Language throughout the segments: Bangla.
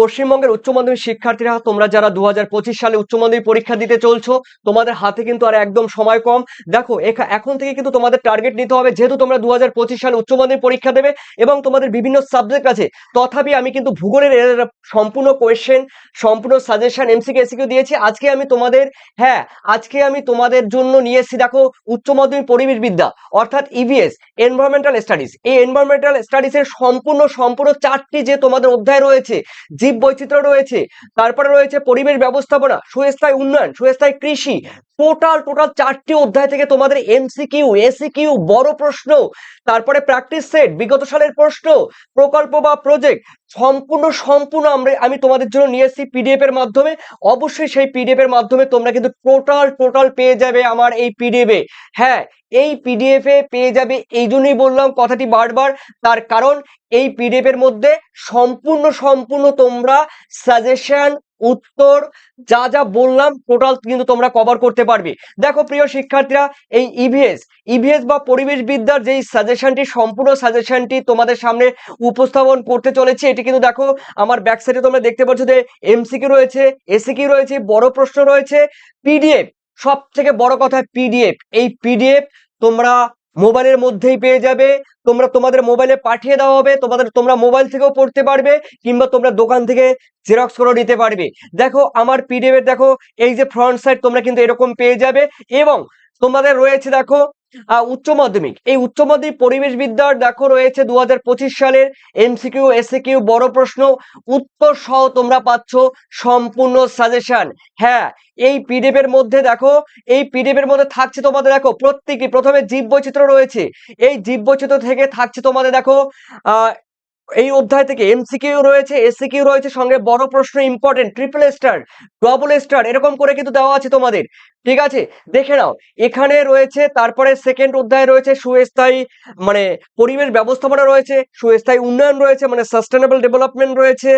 পশ্চিমবঙ্গের উচ্চ মাধ্যমিক শিক্ষার্থীরা, তোমরা যারা দু হাজার পঁচিশ সালে উচ্চ মাধ্যমিক পরীক্ষা দিতে চলছো, তোমাদের হাতে কিন্তু আর একদম সময় কম। দেখো এখন থেকে কিন্তু তোমাদের টার্গেট নিতে হবে, যেহেতু তোমরা দু সালে উচ্চ মাধ্যমিক পরীক্ষা দেবে এবং তোমাদের বিভিন্ন সাবজেক্ট আছে, তথাপি আমি কিন্তু ভূগোলের সম্পূর্ণ কোয়েশ্চেন সম্পূর্ণ সাজেশন এমসিকে এসিকিউ দিয়েছি। আজকে আমি তোমাদের হ্যাঁ আজকে আমি তোমাদের জন্য নিয়ে এসেছি, দেখো, উচ্চ মাধ্যমিক পরিবেশ বিদ্যা অর্থাৎ ইভিএস এনভায়রনমেন্টাল স্টাডিজ এই এনভায়রনমেন্টাল স্টাডিজের সম্পূর্ণ সম্পূর্ণ চারটি যে তোমাদের অধ্যায় রয়েছে জীব বৈচিত্র্য রয়েছে। তারপরে রয়েছে পরিবেশ ব্যবস্থাপনা, সুস্থায় উন্নয়ন, সুস্থায় কৃষি। টোটাল টোটাল চারটি অধ্যায় থেকে তোমাদের এমসিকিউ এসিকিউ বড় প্রশ্ন, তারপরে প্র্যাকটিস সেট বিগত সালের প্রশ্ন, প্রকল্প বা প্রজেক্ট সম্পূর্ণ সম্পূর্ণ আমরা, আমি তোমাদের জন্য নিয়ে এসেছি পিডিএফ এর মাধ্যমে। অবশ্যই সেই পিডিএফ এর মাধ্যমে তোমরা কিন্তু টোটাল টোটাল পেয়ে যাবে আমার এই পিডিএফ এ। হ্যাঁ এই পিডিএফ এ পেয়ে যাবে, এই জন্যই বললাম কথাটি বারবার, তার কারণ এই পিডিএফ এর মধ্যে সম্পূর্ণ সম্পূর্ণ তোমরা সাজেশন উত্তর, যা যা বললাম টোটাল কিন্তু তোমরা কভার করতে পারবে। দেখো প্রিয় শিক্ষার্থীরা, এই E ইভিএস ইভিএস বা পরিবেশ বিদ্যার যেই সাজেশনটি সম্পূর্ণ সাজেশনটি তোমাদের সামনে উপস্থাপন করতে চলেছে, এটি কিন্তু দেখো আমার ব্যাক সাইডে তোমরা দেখতে পাচ্ছ যে এমসিকিউ রয়েছে এসিকিউ রয়েছে, বড় প্রশ্ন রয়েছে পিডিএফ সব থেকে বড় কথা পিডিএফ। এই পিডিএফ তোমরা মোবাইলের মধ্যেই পেয়ে যাবে, তোমরা তোমাদের মোবাইলে পাঠিয়ে দেওয়া হবে, তোমাদের, তোমরা মোবাইল থেকেও পড়তে পারবে, কিংবা তোমরা দোকান থেকে জেরক্স করে নিতে পারবে। দেখো, আমার পিডিএফ দেখো, এই যে ফ্রন্ট সাইড তোমরা কিন্তু এরকম পেয়ে যাবে, এবং তোমাদের রয়েছে, দেখো উচ্চ মাধ্যমিক। এই উচ্চ মাধ্যমিক পরিবেশ বিদ্যার দেখো রয়েছে দু হাজার পঁচিশ সালের এমসিকিউ এসিকিউ বড় প্রশ্ন। উত্তর সহ তোমরা পাচ্ছ সম্পূর্ণ সাজেশন হ্যাঁ এই পিডিএফ এর মধ্যে দেখো, এই পিডিএফ এর মধ্যে থাকছে তোমাদের দেখো প্রত্যেকটি। প্রথমে জীব বৈচিত্র্য রয়েছে। এই জীব বৈচিত্র থেকে থাকছে তোমাদের দেখো এই অধ্যায় থেকে এমসিকিউ রয়েছে এসিকিউ রয়েছে, সঙ্গে বড় প্রশ্ন important triple star double star এরকম করে কিন্তু দেওয়া আছে তোমাদের। ঠিক আছে? দেখে নাও, এখানে রয়েছে, তারপরে সেকেন্ড অধ্যায় রয়েছে, সুস্থায়ী মানে পরিবেশ ব্যবস্থাপনা রয়েছে, সুস্থায়ী উন্নয়ন রয়েছে মানে সাস্টেনেবল ডেভেলপমেন্ট রয়েছে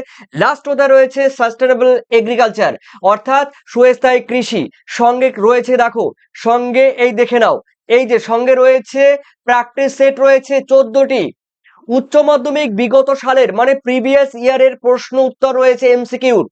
লাস্ট অধ্যায় রয়েছে সাস্টেনেবল এগ্রিকালচার অর্থাৎ সুস্থায়ী কৃষি, সঙ্গে রয়েছে দেখো, সঙ্গে এই দেখে নাও, এই যে সঙ্গে রয়েছে প্র্যাকটিস সেট রয়েছে, চোদ্দটি উচ্চ মাধ্যমিক বিগত সালের মানে প্রিভিয়াস ইয়ারের প্রশ্ন উত্তর রয়েছে এমসিকিউর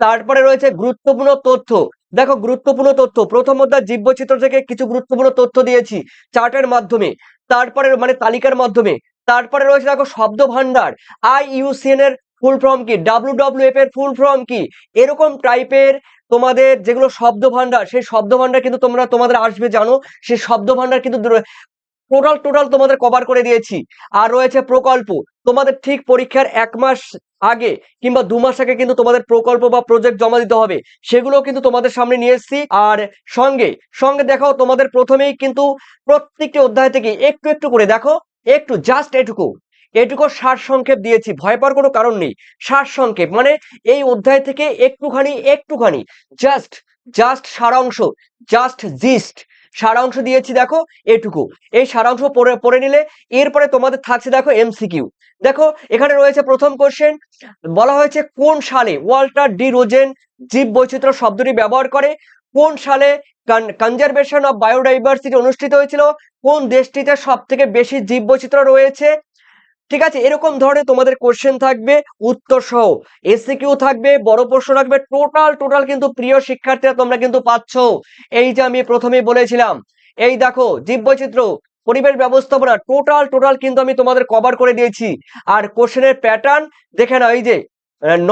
তারপরে রয়েছে গুরুত্বপূর্ণ তথ্য। দেখো, গুরুত্বপূর্ণ তথ্য। প্রথম অধ্যায় জীববৈচিত্র্য থেকে কিছু গুরুত্বপূর্ণ তথ্য দিয়েছি। চার্টের মাধ্যমে। তারপরে মানে তালিকার মাধ্যমে। তারপরে রয়েছে, দেখো, শব্দ ভান্ডার। আই ইউসিএন এর ফুল ফর্ম কি? ডাব্লিউ ডাব্লিউ এফ এর ফুল ফর্ম কি? এরকম টাইপের তোমাদের যেগুলো শব্দ ভান্ডার, সেই শব্দ ভান্ডার কিন্তু তোমরা, তোমাদের আসবে জানো। সেই শব্দ ভান্ডার কিন্তু টোটাল টোটাল তোমাদের কভার করে দিয়েছি। আর রয়েছে প্রকল্প। তোমাদের ঠিক পরীক্ষার এক মাস আগে কিংবা দু মাস আগে কিন্তু তোমাদের প্রকল্প বা প্রজেক্ট জমা দিতে হবে। সেগুলো কিন্তু তোমাদের সামনে নিয়ে এসেছি। আর সঙ্গে সঙ্গে দেখাও তোমাদের প্রথমেই কিন্তু প্রত্যেকটি অধ্যায় থেকে একটু একটু করে দেখো। একটু জাস্ট এটুকু। এটুকু সার সংক্ষেপ দিয়েছি। ভয় পাওয়ার কোনো কারণ নেই। সার সংক্ষেপ মানে এই অধ্যায় থেকে একটুখানি একটুখানি জাস্ট জাস্ট সারাংশ জাস্ট জিস্ট সারাংশ দিয়েছি, দেখো, এটুকু। এই সারাংশ পড়ে পড়ে নিলে এরপরে তোমাদের থাকছে, দেখো এমসিকিউ দেখো, এখানে রয়েছে প্রথম কোশ্চেন বলা হয়েছে কোন সালে ওয়াল্টার ডি রোজেন জীব বৈচিত্র্য শব্দটি ব্যবহার করে? কোন সালে কনজারভেশন অফ বায়োডাইভার্সিটি অনুষ্ঠিত হয়েছিল? কোন দেশটিতে সব থেকে বেশি জীব বৈচিত্র্য রয়েছে? ঠিক আছে? এরকম ধরনের তোমাদের কোশ্চেন থাকবে, উত্তর সহ। এসিকিউ থাকবে, বড় প্রশ্ন থাকবে টোটাল টোটাল কিন্তু প্রিয় শিক্ষার্থীরা তোমরা কিন্তু পাচ্ছ। এই যে আমি প্রথমেই বলেছিলাম, এই দেখো, জীববৈচিত্র্য, পরিবেশ ব্যবস্থাপনা টোটাল টোটাল কিন্তু আমি তোমাদের কভার করে দিয়েছি। আর কোশ্চেনের প্যাটার্ন দেখে নাও, এই যে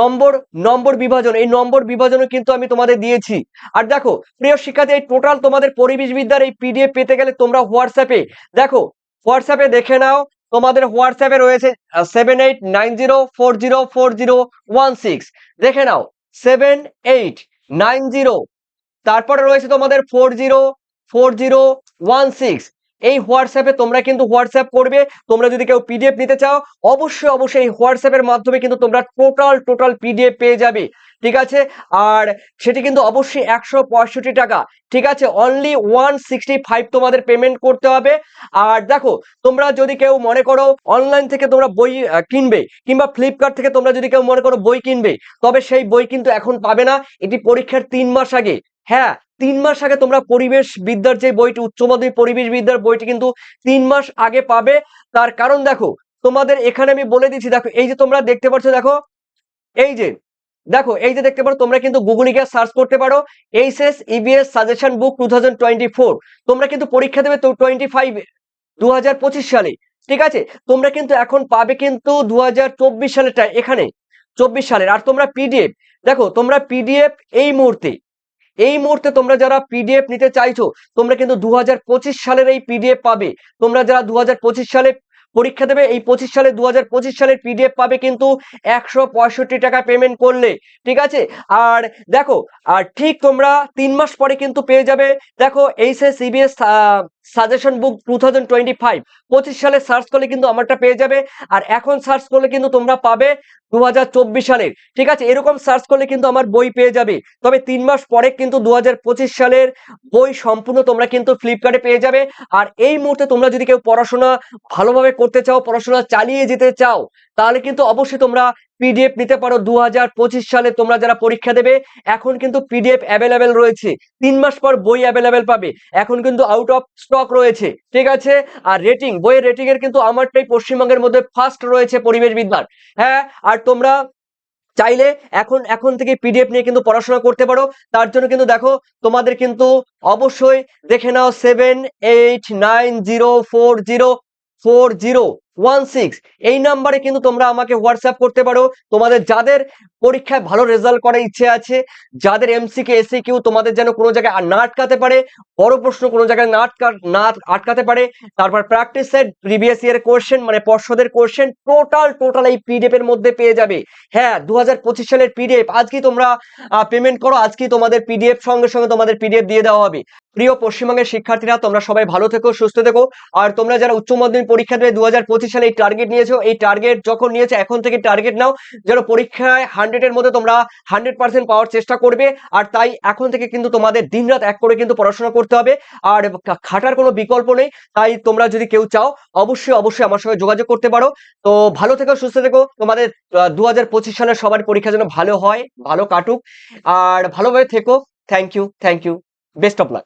নম্বর নম্বর বিভাজন, এই নম্বর বিভাজনও কিন্তু আমি তোমাদের দিয়েছি। আর দেখো, প্রিয় শিক্ষার্থী, এই টোটাল তোমাদের পরিবেশ বিদ্যার এই পিডিএফ পেতে গেলে তোমরা হোয়াটসঅ্যাপে দেখো হোয়াটসঅ্যাপে দেখে নাও তোমাদের হোয়াটসঅ্যাপে রয়েছে seven eight nine zero four zero four zero one six দেখে নাও সেভেন এইট নাইন জিরো তারপরে রয়েছে তোমাদের four zero four zero one six এই হোয়াটসঅ্যাপে তোমরা কিন্তু হোয়াটসঅ্যাপ করবে, তোমরা যদি কেউ পিডিএফ নিতে চাও, অবশ্যই অবশ্যই এই হোয়াটসঅ্যাপের মাধ্যমে কিন্তু তোমরা টোটাল টোটাল পিডিএফ পেয়ে যাবে, ঠিক আছে? আর সেটি কিন্তু অবশ্যই একশো পঁয়ষট্টি টাকা, ঠিক আছে? অনলি ওয়ান সিক্সটি তোমাদের পেমেন্ট করতে হবে। আর দেখো, তোমরা যদি কেউ মনে করো অনলাইন থেকে তোমরা বই কিনবে, কিংবা ফ্লিপকার্ট থেকে তোমরা যদি কেউ মনে করো বই কিনবে, তবে সেই বই কিন্তু এখন পাবে না, এটি পরীক্ষার তিন মাস আগে হ্যাঁ? তিন মাস আগে তোমরা পরিবেশ বিদ্যার যে বইটি, উচ্চ মাধ্যমিক পরিবেশ বিদ্যার বইটি কিন্তু তিন মাস আগে পাবে। তার কারণ দেখো, তোমাদের এখানে আমি বলে দিচ্ছি, দেখো, এই যে তোমরা দেখতে পাচ্ছ, দেখো, এই যে, দেখো, এই যে দেখতে পারো, তোমরা কিন্তু গুগলে গিয়ে সার্চ করতে পারো HS EBS suggestion book two তোমরা কিন্তু পরীক্ষা দেবে টোয়েন্টি ফাইভ দু হাজার পঁচিশ সালে, ঠিক আছে? তোমরা কিন্তু এখন পাবে কিন্তু দু হাজার চব্বিশ সালেরটা, এখানে, চব্বিশ সালের। আর তোমরা পিডিএফ দেখো, তোমরা পিডিএফ এই মুহূর্তে এই মুহূর্তে তোমরা যারা পিডিএফ নিতে চাইছো, তোমরা কিন্তু দু হাজার পঁচিশ সালের এই পিডিএফ পাবে। তোমরা যারা দু হাজার পঁচিশ সালে পরীক্ষা দেবে, এই পঁচিশ সালে দু হাজার পঁচিশ সালের পিডিএফ পাবে কিন্তু একশো পঁয়ষট্টি টাকা পেমেন্ট করলে, ঠিক আছে? আর দেখো, আর ঠিক তোমরা তিন মাস পরে কিন্তু পেয়ে যাবে। দেখো, HS, CBS suggestion book two thousand twenty five পঁচিশ সালে সার্চ করলে কিন্তু আমারটা পেয়ে যাবে। আর এখন সার্চ করলে কিন্তু তোমরা পাবে দুহাজার চব্বিশ সালের ঠিক আছে? এরকম সার্চ করলে কিন্তু আমার বই পেয়ে যাবে। তবে তিন মাস পরে কিন্তু দু হাজার পঁচিশ সালের বই সম্পূর্ণ তোমরা কিন্তু ফ্লিপকার্টে পেয়ে যাবে। আর এই মুহূর্তে তোমরা যদি কেউ পড়াশোনা ভালোভাবে করতে চাও, পড়াশোনা চালিয়ে যেতে চাও তাহলে কিন্তু অবশ্যই তোমরা পিডিএফ নিতে পারো। দু হাজার পঁচিশ সালে তোমরা যারা পরীক্ষা দেবে, এখন কিন্তু পিডিএফ অ্যাভেলেবেল রয়েছে। তিন মাস পর বই অ্যাভেলেবেল পাবে। এখন কিন্তু আউট অফ স্টক রয়েছে। ঠিক আছে? আর রেটিং বইয়ের রেটিং এর কিন্তু আমারটাই পশ্চিমবঙ্গের মধ্যে ফার্স্ট রয়েছে পরিবেশ বিদ্যার হ্যাঁ আর তোমরা চাইলে এখন এখন থেকে পিডিএফ নিয়ে কিন্তু পড়াশোনা করতে পারো। তার জন্য কিন্তু দেখো, তোমাদের কিন্তু অবশ্যই দেখে নাও seven eight nine zero four zero four zero one six এই নাম্বারে কিন্তু তোমরা আমাকে হোয়াটসঅ্যাপ করতে পারো। তোমাদের যাদের পরীক্ষায় ভালো রেজাল্ট করার ইচ্ছে আছে, যাদের এসি কিউ তোমাদের যেন কোনো জায়গায় না আটকাতে পারে, বড় প্রশ্ন কোনো জায়গায় না আটকা, না আটকাতে পারে, তারপর প্র্যাকটিস সেট প্রিভিয়াস ইয়ার মানে পর্ষদের টোটাল টোটাল এই পিডিএফ এর মধ্যে পেয়ে যাবে। হ্যাঁ দু হাজার পঁচিশ সালের পিডিএফ আজকেই তোমরা পেমেন্ট করো, আজকেই তোমাদের পিডিএফ সঙ্গে সঙ্গে তোমাদের পিডিএফ দিয়ে দেওয়া হবে। প্রিয় পশ্চিমবঙ্গের শিক্ষার্থীরা, তোমরা সবাই ভালো থেকো, সুস্থ থেকো। আর তোমরা যারা উচ্চ মাধ্যমিক পরীক্ষা দেবে দু হাজার পঁচিশ সালে এই টার্গেট নিয়েছো। এই টার্গেট যখন নিয়েছো, এখন থেকে টার্গেট নাও। যেন পরীক্ষায় হান্ড্রেড এর মধ্যে তোমরা হান্ড্রেড পার্সেন্ট পাওয়ার চেষ্টা করবে। আর তাই এখন থেকে কিন্তু তোমাদের দিনরাত এক করে কিন্তু পড়াশোনা করতে হবে। আর খাটার কোনো বিকল্প নেই। তাই তোমরা যদি কেউ চাও, অবশ্যই অবশ্যই আমার সঙ্গে যোগাযোগ করতে পারো। তো ভালো থেকো, সুস্থ থেকো। তোমাদের দু হাজার পঁচিশ সালের সবার পরীক্ষা যেন ভালো হয়, ভালো কাটুক। আর ভালোভাবে থেকো। Thank you thank you best of luck